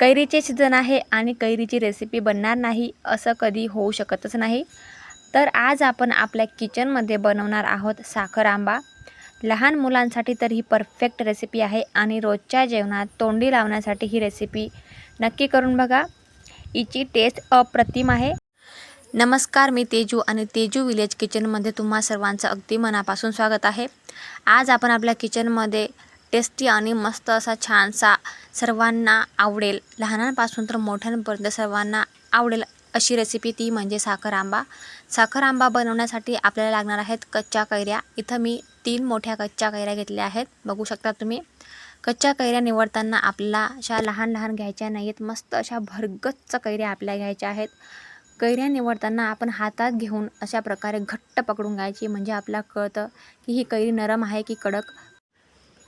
कैरीचे season आहे आणि कैरीची रेसिपी बनणार नाही असं कधी होऊ शकतच नाही. तर आज आपण आपल्या किचनमध्ये बनवणार आहोत साखर आंबा. लहान मुलांसाठी तर ही परफेक्ट रेसिपी आहे आणि रोजच्या जेवणात तोंडी लावण्यासाठी ही रेसिपी नक्की करून बघा. हिची टेस्ट अप्रतिम आहे. नमस्कार मी तेजू आणि तेजू विलेज किचनमध्ये तुम्हा सर्वांचं अगदी मनापासून स्वागत आहे. आज आपण आपल्या किचनमध्ये टेस्टी आणि मस्त असा छानसा सर्वांना आवडेल. लहानांपासून तर मोठ्यांपर्यंत सर्वांना आवडेल अशी रेसिपी ती म्हणजे साखर आंबा. साखर आंबा बनवण्यासाठी आपल्याला लागणार आहेत कच्च्या कैऱ्या. इथं मी तीन मोठ्या कच्च्या कैऱ्या घेतल्या आहेत. बघू शकता तुम्ही. कच्च्या कैऱ्या निवडताना आपल्याला अशा लहान लहान घ्यायच्या नाही आहेत मस्त अशा भरगच्च कैऱ्या आपल्या घ्यायच्या आहेत. कैऱ्या निवडताना आपण हातात घेऊन अशा प्रकारे घट्ट पकडून घ्यायची. म्हणजे आपल्याला कळतं की ही कैरी नरम आहे की कडक.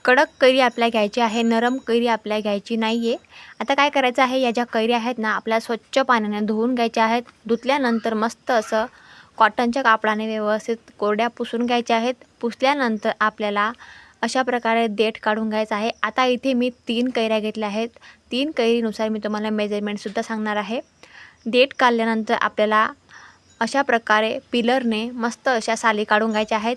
कडक कैरी आपल्या घ्यायची आहे नरम कैरी आपल्या घ्यायची नाही आहे आता काय करायचं आहे या ज्या कैऱ्या आहेत ना आपल्याला स्वच्छ पाण्याने धुवून घ्यायच्या आहेत. धुतल्यानंतर मस्त असं कॉटनच्या कापडाने व्यवस्थित कोरड्या पुसून घ्यायच्या आहेत. पुसल्यानंतर आपल्याला अशा प्रकारे देठ काढून घ्यायचं आहे. आता इथे मी तीन कैऱ्या घेतल्या आहेत. तीन कैरीनुसार मी तुम्हाला मेजरमेंटसुद्धा सांगणार आहे. देठ काढल्यानंतर आपल्याला अशा प्रकारे पिलरने मस्त अशा साली काढून घ्यायच्या आहेत.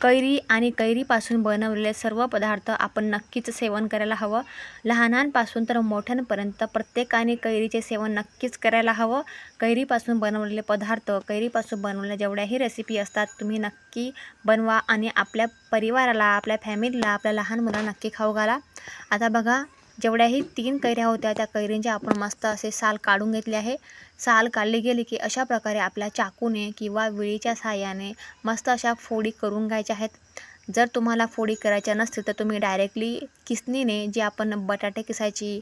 कैरी आणि कैरीपासून बनवलेले सर्व पदार्थ आपण नक्कीच सेवन करायला हवं. लहानांपासून तर मोठ्यांपर्यंत प्रत्येकाने कैरीचे सेवन नक्कीच करायला हवं. कैरीपासून बनवलेले पदार्थ कैरीपासून बनवलेल्या जेवढ्याही रेसिपी असतात तुम्ही नक्की बनवा आणि आपल्या परिवाराला आपल्या फॅमिलीला आपल्या लहान मुलांना नक्की खाऊ घाला. आता बघा जेवढ्याही तीन कैऱ्या होत्या त्या कैरींचे आपण मस्त असे साल काढून घेतले आहे. साल काढली गेली की अशा प्रकारे आपल्या चाकूने किंवा विळीच्या सहाय्याने मस्त अशा फोडी करून घ्यायच्या आहेत. जर तुम्हाला फोडी करायच्या नसतील तर तुम्ही डायरेक्टली किसनीने जी आपण बटाटे किसायची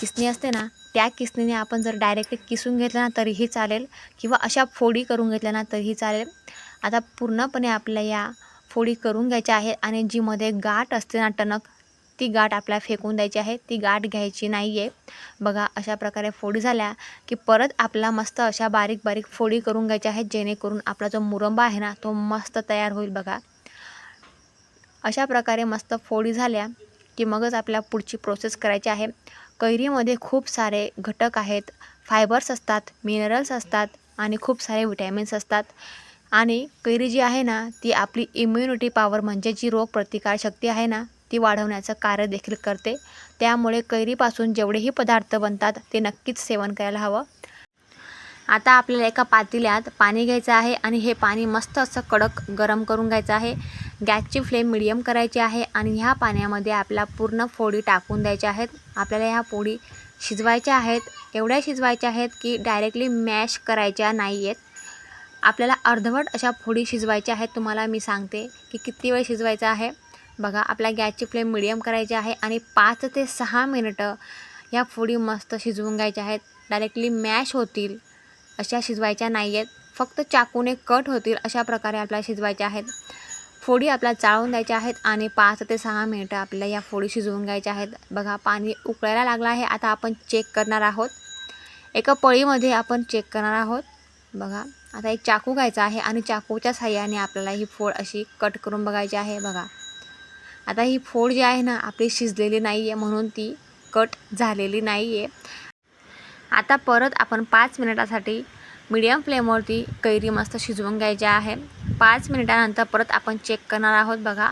किसणी असते ना त्या किसनीने आपण जर डायरेक्टली किसून घेतलं ना तरीही चालेल. किंवा अशा फोडी करून घेतल्या ना तरीही चालेल. आता पूर्णपणे आपल्या या फोडी करून घ्यायच्या आहेत आणि जी मध्ये गाठ असते ना टणक ती गाठ आपल्याला फेकून द्यायची आहे. ती गाठ घ्यायची नाही आहे बघा अशा प्रकारे फोडी झाल्या की परत आपला मस्त अशा बारीक बारीक फोडी करून घ्यायच्या आहेत. जेणेकरून आपला जो मुरंबा आहे ना तो मस्त तयार होईल बघा. अशा प्रकारे मस्त फोडी झाल्या की मगच आपल्या पुढची प्रोसेस करायची आहे. कैरीमध्ये खूप सारे घटक आहेत. फायबर्स असतात मिनरल्स असतात आणि खूप सारे विटॅमिन्स असतात. आणि कैरी जी आहे ना ती आपली इम्युनिटी पॉवर म्हणजे जी रोगप्रतिकारशक्ती आहे ना ती वाढवण्याचं कार्य देखील करते. त्यामुळे कैरीपासून जेवढेही पदार्थ बनतात ते नक्कीच सेवन करायला हवं. आता आपल्याला एका पातेल्यात पाणी घ्यायचं आहे आणि हे पाणी मस्त असं कडक गरम करून घ्यायचं आहे. गॅसची फ्लेम मिडियम करायची आहे आणि ह्या पाण्यामध्ये आपल्या पूर्ण फोडी टाकून द्यायच्या आहेत. आपल्याला ह्या फोडी शिजवायच्या आहेत. एवढ्या शिजवायच्या आहेत की डायरेक्टली मॅश करायच्या नाही आहेत आपल्याला अर्धवट अशा फोडी शिजवायच्या आहेत तुम्हाला मी सांगते की किती वेळ शिजवायचं आहे. बघा आपल्या गॅसची फ्लेम मिडियम करायची आहे आणि पाच ते सहा मिनटं या फोडी मस्त शिजवून घ्यायच्या आहेत. डायरेक्टली मॅश होतील अशा शिजवायच्या नाही आहेत फक्त चाकूने कट होतील अशा प्रकारे आपल्याला शिजवायच्या आहेत. फोडी आपल्याला चाळून द्यायच्या आहेत आणि पाच ते सहा मिनटं आपल्याला या फोडी शिजवून घ्यायच्या आहेत. बघा पाणी उकळायला लागलं आहे. आता आपण चेक करणार आहोत. एका पळीमध्ये आपण चेक करणार आहोत. बघा आता एक चाकू घ्यायचा आहे आणि चाकूच्या साह्याने आपल्याला ही फोड अशी कट करून बघायची आहे. बघा आता ही फोड जी आहे ना आपली शिजलेली नाही आहे म्हणून ती कट झालेली नाही आहे आता परत आपण पाच मिनिटासाठी मीडियम फ्लेमवरती कैरी मस्त शिजवून घ्यायची आहे. पाच मिनिटानंतर परत आपण चेक करणार आहोत बघा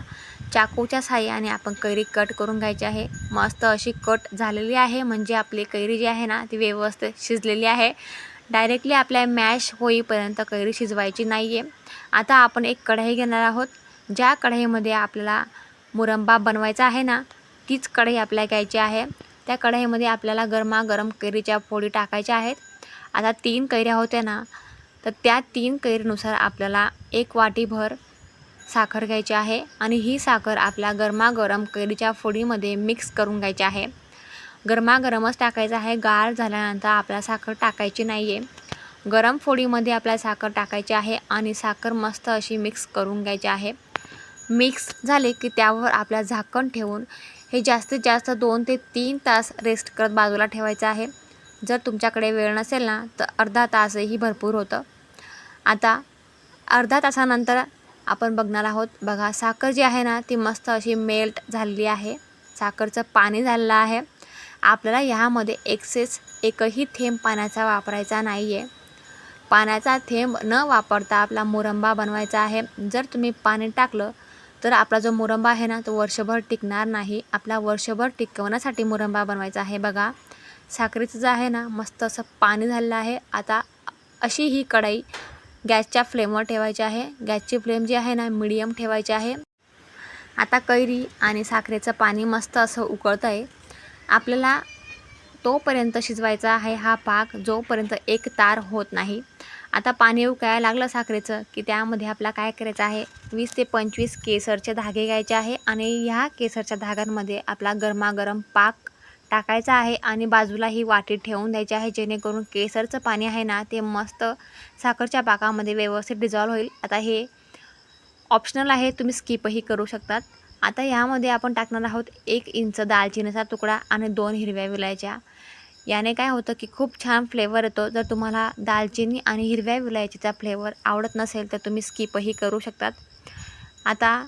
चाकूच्या साह्याने आपण कैरी कट करून घ्यायची आहे. मस्त अशी कट झालेली आहे म्हणजे आपली कैरी जी आहे ना ती व्यवस्थित शिजलेली आहे. डायरेक्टली आपल्या मॅश होईपर्यंत कैरी शिजवायची नाही आहे आता आपण एक कढई घेणार आहोत. ज्या कढईमध्ये आपल्याला मुरंबा बनवायचा आहे ना तीच कढई आपल्याला घ्यायची आहे. त्या कढईमध्ये आपल्याला गरमागरम कैरीच्या फोडी टाकायच्या आहेत. आता तीन कैऱ्या होत्या ना तर त्या तीन कैरीनुसार आपल्याला एक वाटीभर साखर घ्यायची आहे आणि ही साखर आपल्या गरमागरम कैरीच्या फोडीमध्ये मिक्स करून घ्यायची आहे. गरमागरमच टाकायचं आहे. गार झाल्यानंतर आपल्याला साखर टाकायची नाही आहे गरम फोडीमध्ये आपल्याला साखर टाकायची आहे आणि साखर मस्त अशी मिक्स करून घ्यायची आहे. मिक्स झाले की त्यावर आपल्या झाकण ठेवून हे जास्तीत जास्त दोन ते तीन तास रेस्ट करत बाजूला ठेवायचं आहे. जर तुमच्याकडे वेळ नसेल ना तर अर्धा तासही भरपूर होतं. आता अर्धा तासानंतर आपण बघणार आहोत बघा साखर जी आहे ना ती मस्त अशी मेल्ट झालेली आहे. साखरचं पाणी झालेलं आहे. आपल्याला ह्यामध्ये एक्सेस एकही थेंब पाण्याचा वापरायचा नाही आहे पाण्याचा थेंब न वापरता आपला मुरंबा बनवायचा आहे. जर तुम्ही पाणी टाकलं तर आपला जो मुरंबा आहे ना तो वर्षभर टिकणार नाही. आपला वर्षभर टिकवण्यासाठी मुरंबा बनवायचा आहे. बघा साखरेचं जे आहे ना मस्त असं पाणी झालेलं आहे. आता अशी ही कढाई गॅसच्या फ्लेमवर ठेवायची आहे. गॅसची फ्लेम जी आहे ना मिडियम ठेवायची आहे. आता कैरी आणि साखरेचं पाणी मस्त असं उकळतं आहे आपल्याला तोपर्यंत शिजवायचा आहे हा पाक जोपर्यंत एक तार होत नाही. आता पाणी उकळायला लागलं साखरेचं? की त्यामध्ये आपला काय करायचं आहे? वीस ते पंचवीस केसरचे धागे घ्यायचे आहे आणि ह्या केसरच्या धाग्यांमध्ये आपला गरमागरम पाक टाकायचा आहे आणि बाजूला ही वाटी ठेवून द्यायची आहे जेणेकरून केसरचं पाणी आहे ना ते मस्त साखरच्या पाकामध्ये व्यवस्थित डिझॉल्व होईल. आता हे ऑप्शनल आहे तुम्ही स्किपही करू शकतात. आता यामध्ये आपण टाकणार आहोत एक इंच दालचिनीचा तुकडा आणि दोन हिरव्या विलायच्या. याने काय होतं की खूप छान फ्लेवर येतो. जर तुम्हाला दालचिनी आणि हिरव्या विलायचीचा फ्लेवर आवडत नसेल तर तुम्ही स्किपही करू शकतात. आता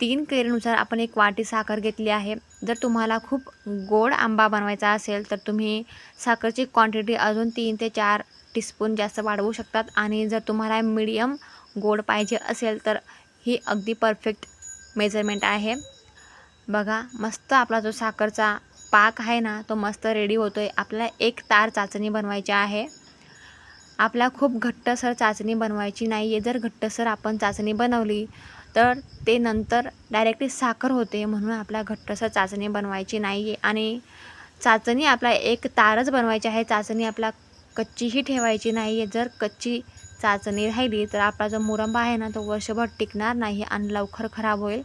तीन कैरीनुसार आपण एक वाटी साखर घेतली आहे. जर तुम्हाला खूप गोड आंबा बनवायचा असेल तर तुम्ही साखरची क्वांटिटी अजून तीन ते चार टीस्पून जास्त वाढवू शकतात. आणि जर तुम्हाला मीडियम गोड पाहिजे असेल तर ही अगदी परफेक्ट मेजरमेंट आहे. बघा मस्त आपला जो साखरचा पाक आहे ना तो मस्त रेडी होतो आहे आपल्याला एक तार चाचणी बनवायची आहे. आपला खूप घट्टसर चाचणी बनवायची नाही आहे जर घट्टसर आपण चाचणी बनवली तर ते नंतर डायरेक्टली साखर होते म्हणून आपल्या घट्टसर चाचणी बनवायची नाही आहे आणि चाचणी आपला एक तारच बनवायची आहे. चाचणी आपला कच्चीही ठेवायची नाही आहे जर कच्ची चाचणी राहिली तर आपला जो मुरंबा आहे ना तो वर्षभर टिकणार नाही आणि लवकर खराब होईल.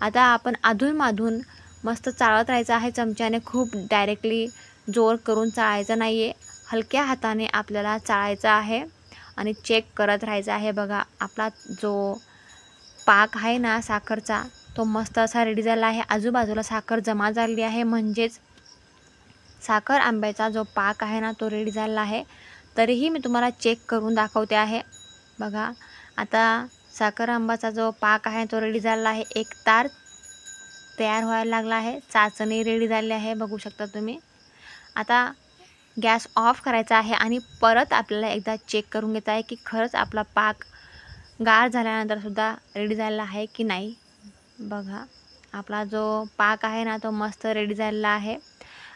आता आपण अधूनमधून मस्त चाळत राहायचं आहे चमच्याने खूप डायरेक्टली जोर करून चाळायचं नाही आहे हलक्या हाताने आपल्याला चाळायचं आहे आणि चेक करत राहायचं आहे. बघा आपला जो पाक आहे ना साखरचा तो मस्त असा रेडी झाला आहे. आजूबाजूला साखर जमा झाली आहे. म्हणजेच साखर आंब्याचा जो पाक आहे ना तो रेडी झाला आहे. तरीही मी तुम्हाला चेक करून दाखवते आहे. बघा आता साखर आंबाचा जो पाक आहे तो रेडी झाला आहे. एक तार तयार व्हायला लागला आहे. चाचणी रेडी झाली आहे बघू शकता तुम्ही. आता गॅस ऑफ करायचा आहे आणि परत आपल्याला एकदा चेक करून घेत आहे की खरंच आपला पाक गार झाल्यानंतरसुद्धा रेडी झालेला आहे की नाही. बघा आपला जो पाक आहे ना तो मस्त रेडी झालेला आहे.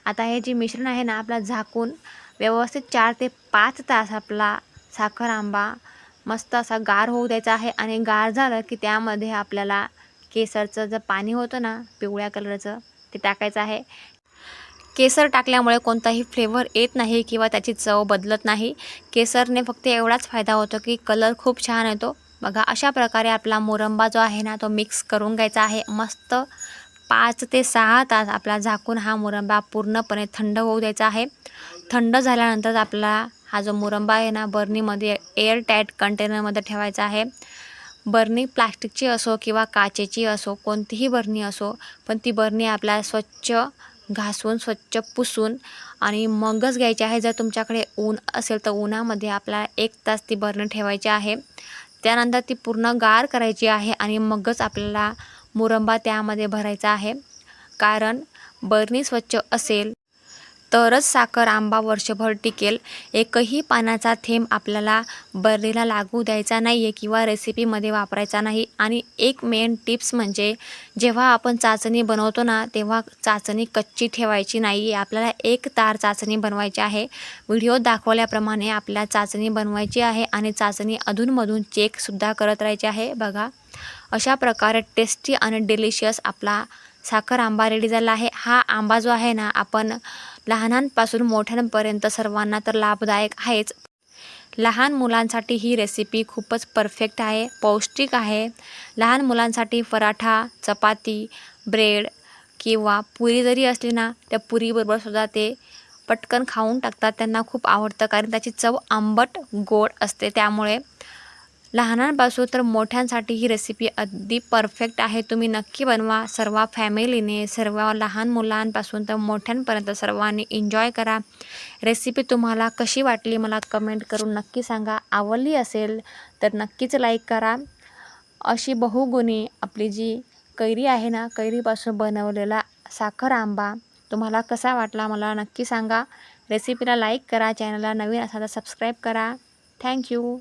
आता हे जे मिश्रण आहे ना आपला झाकून व्यवस्थित चार ते पाच तास आपला साखर आंबा मस्त असा गार होऊ द्यायचा आहे आणि गार झालं की त्यामध्ये आपल्याला केसरचं जे पाणी होतं ना पिवळ्या कलरचं ते टाकायचं आहे. केसर टाकल्यामुळे कोणताही फ्लेवर येत नाही किंवा त्याची चव बदलत नाही. केसरने फक्त एवढाच फायदा होतो की कलर खूप छान येतो. बघा अशा प्रकारे आपला मोरंबा जो आहे ना तो मिक्स करून घ्यायचा आहे. मस्त पाच ते सहा तास आपला झाकून हा मुरंबा पूर्णपणे थंड होऊ द्यायचा आहे. थंड झाल्यानंतर आपला हा जो मुरंबा आहे ना बर्नीमध्ये एअर टाईट कंटेनरमध्ये ठेवायचा आहे. बरणी प्लास्टिकची असो किंवा काचेची असो कोणतीही बरणी असो पण ती बरणी आपल्याला स्वच्छ घासून स्वच्छ पुसून आणि मगच घ्यायची आहे. जर तुमच्याकडे ऊन असेल तर उन्हामध्ये आपल्याला एक तास ती बरणी ठेवायची आहे. त्यानंतर ती पूर्ण गार करायची आहे आणि मगच आपल्याला मुरंबा त्यामध्ये भरायचा आहे. कारण बरणी स्वच्छ असेल तरच साखर आंबा वर्षभर टिकेल. एकही पानाचा थेंब आपल्याला बर्नीला लागू द्यायचा नाही आहे किंवा रेसिपीमध्ये वापरायचा नाही. आणि एक मेन टिप्स म्हणजे जेव्हा आपण चाचणी बनवतो ना तेव्हा चाचणी कच्ची ठेवायची नाही. आहे आपल्याला एक तार चाचणी बनवायची आहे. व्हिडिओ दाखवल्याप्रमाणे आपल्याला चाचणी बनवायची आहे आणि चाचणी अधूनमधून चेकसुद्धा करत राहायची आहे. बघा अशा प्रकारे टेस्टी आणि डिलिशियस आपला साखर आंबा रेडी झाला आहे. हा आंबा जो आहे ना आपण लहानांपासून मोठ्यांपर्यंत सर्वांना तर लाभदायक आहेच. लहान मुलांसाठी ही रेसिपी खूपच परफेक्ट आहे पौष्टिक आहे. लहान मुलांसाठी पराठा चपाती ब्रेड किंवा पुरी जरी असली ना त्या पुरीबरोबरसुद्धा ते पटकन खाऊन टाकतात. त्यांना खूप आवडतं कारण त्याची चव आंबट गोड असते. त्यामुळे लहानांपासून तर मोठ्यांसाठी ही रेसिपी अगदी परफेक्ट आहे. तुम्ही नक्की बनवा. सर्व फॅमिलीने सर्व लहान मुलांपासून तर मोठ्यांपर्यंत सर्वांनी एन्जॉय करा. रेसिपी तुम्हाला कशी वाटली मला कमेंट करून नक्की सांगा. आवडली असेल तर नक्कीच लाईक करा. अशी बहुगुणी आपली जी कैरी आहे ना, कैरीपासून बनवलेला साखर आंबा, तुम्हाला कसा वाटला मला नक्की सांगा. रेसिपीला लाईक करा. चॅनलला नवीन असाल तर सबस्क्राईब करा. थँक्यू